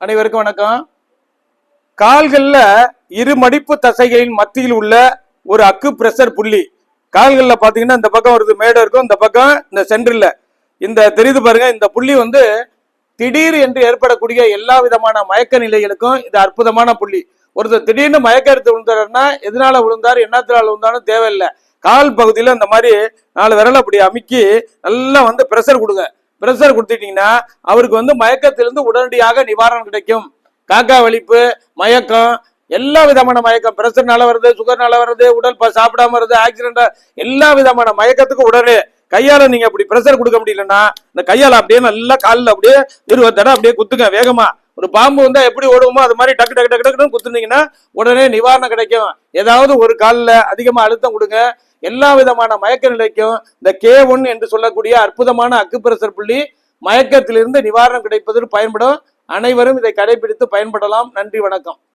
அனைவருக்கும் வணக்கம். கால்கள்ல இரு மடிப்பு தசைகளின் மத்தியில் உள்ள ஒரு அக்கு பிரஷர் புள்ளி. கால்கள்ல பாத்தீங்கன்னா இந்த பக்கம் ஒரு மேடு இருக்கும் இந்த பக்கம் இந்த சென்டர்ல. இந்த தெரியுது பாருங்க இந்த புள்ளி வந்து திடீர் என்று ஏற்படக்கூடிய எல்லா விதமான மயக்க நிலைகளுக்கும் இது அற்புதமான புள்ளி. ஒருத்தர் திடீர்னு மயக்க எடுத்து விழுந்தாருன்னா எதனால விழுந்தாரு என்னத்தினால விழுந்தாலும் தேவையில்லை. கால் பகுதியில் இந்த மாதிரி நாலு விரலை அப்படி அமுக்கி நல்லா வந்து ப்ரெஷர் கொடுங்க. ப்ரெஷர் கொடுத்துட்டீங்கன்னா அவருக்கு வந்து மயக்கத்திலிருந்து உடனடியாக நிவாரணம் கிடைக்கும். காக்கா வலிப்பு மயக்கம் எல்லா விதமான மயக்கம். பிரஷர்னால வருது சுகர்னால வருது உடல் சாப்பிடாம வருது ஆக்சிடென்டா எல்லா விதமான மயக்கத்துக்கும் உடனே கையால நீங்க அப்படி பிரஷர் கொடுக்க முடியலன்னா இந்த கையால அப்படியே நல்லா காலில் அப்படியே இருபது தடவை அப்படியே குத்துங்க வேகமா. ஒரு பாம்பு வந்தா எப்படி ஓடுவோமோ அது மாதிரி டக்கு டக்கு டக்கு டக்குன்னு குத்துனீங்கன்னா உடனே நிவாரணம் கிடைக்கும். ஏதாவது ஒரு காலில் அதிகமாக அழுத்தம் கொடுங்க. எல்லா விதமான மயக்க நிலைக்கும் இந்த கே ஒன் என்று சொல்லக்கூடிய அற்புதமான அக்குப்பிரசர் புள்ளி மயக்கத்திலிருந்து நிவாரணம் கிடைப்பதற்கு பயன்படும். அனைவரும் இதை கடைபிடித்து பயன்படலாம். நன்றி வணக்கம்.